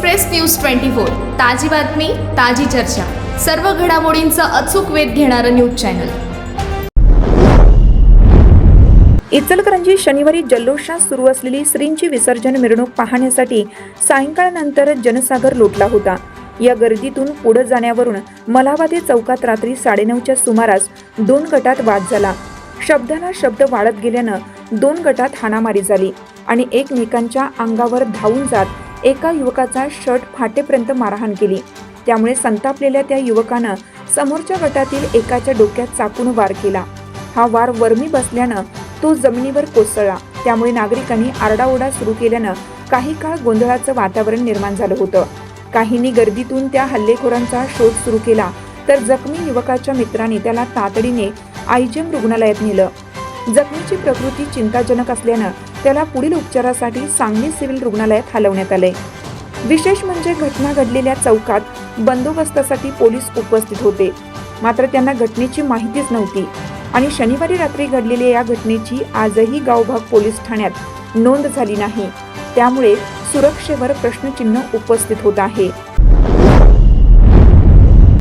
Express news twenty four ताजी बातमी ताजी चर्चा. सर्व घडामोडींचा अचूक वेध घेणारं न्यूज चॅनल. इचलकरंजी शनिवारी जल्लोषात सुरू असलेली श्रींची विसर्जन मिरवणूक पाहण्यासाठी सायंकाळनंतर जनसागर लोटला होता. या गर्दीतून पुढे जाण्यावरून मलावादी चौकात रात्री साडेनऊच्या सुमारास दोन गटात वाद झाला. शब्दाला शब्द वाढत गेल्यानं दोन गटात हाणामारी झाली. आणि एकमेकांच्या अंगावर धावून जात एका युवकाचा शर्ट फाटेपर्यंत मारहाण केली. त्यामुळे संतापलेल्या त्या युवकानं समोरच्या गटातील एकाच्या डोक्यात चाकून वार केला. हा वार वर्मी बसल्यानं तो जमिनीवर कोसळला. त्यामुळे नागरिकांनी आरडाओरडा सुरू केल्यानं काही काळ गोंधळाचं वातावरण निर्माण झालं होतं. काहींनी गर्दीतून त्या हल्लेखोरांचा शोध सुरू केला तर जखमी युवकाच्या मित्रांनी त्याला तातडीने आयजीएम रुग्णालयात नेलं. जखमीची प्रकृती चिंताजनक असल्यानं त्याला पुढील उपचारासाठी सांगली सिव्हिल रुग्णालयात हलवण्यात आले. विशेष म्हणजे घटना घडलेल्या चौकात बंदोबस्तासाठी पोलीस उपस्थित होते. मात्र त्यांना घटनेची माहितीच नव्हती आणि शनिवारी रात्री घडलेल्या या घटनेची आजही गावभाग पोलीस ठाण्यात नोंद झाली नाही. त्यामुळे सुरक्षेवर प्रश्नचिन्ह उपस्थित होत आहे.